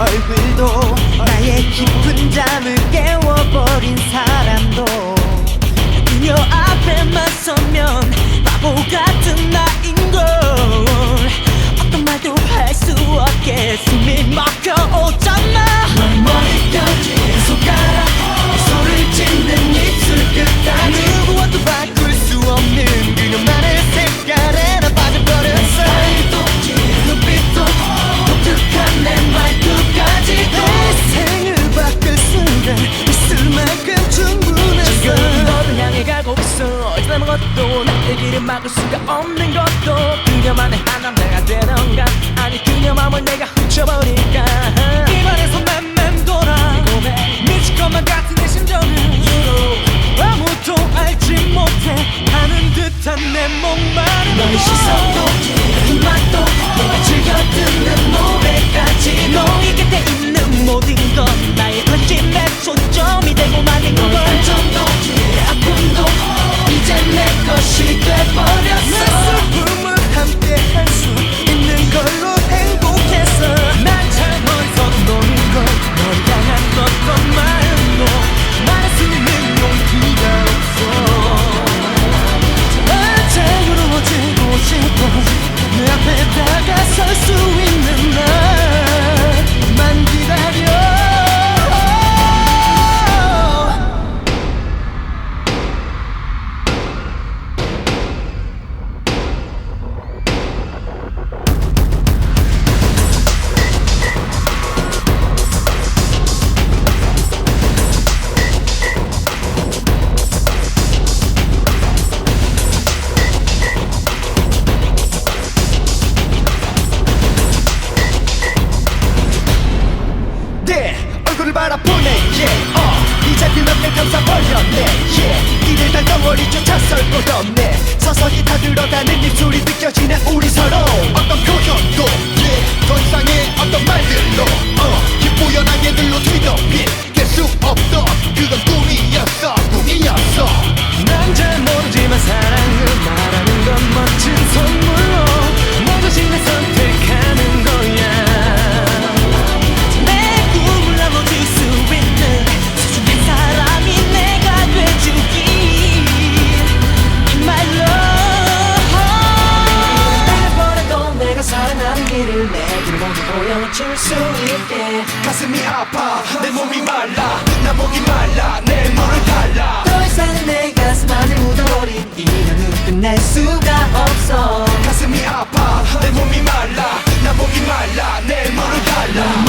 얼굴도 나의 깊은 잠을 깨 것도 나의 길을 막을 수가 없는 것도 그녀만의 하나 내가 되는가 아니 그녀 마음을 내가 훔쳐버린 얼굴을 바라보네 yeah, 어. 이제 그몇개 감싸 버렸네 yeah. 이를 달 덩어리조차 설곳 없네 서서히 다 들어가는 입술이 느껴지는 우리 서로 어떤 표현도 yeah. 더 이상의 보여줄 수 있게. 가슴이 아파. 내 몸이 말라. 나 목이 말라. 내 물을 달라. 더 이상 내 가슴 안에 묻어버린 인연은 끝낼 수가 없어. 가슴이 아파. 내 몸이 말라. 나 목이 말라. 내 물을 달라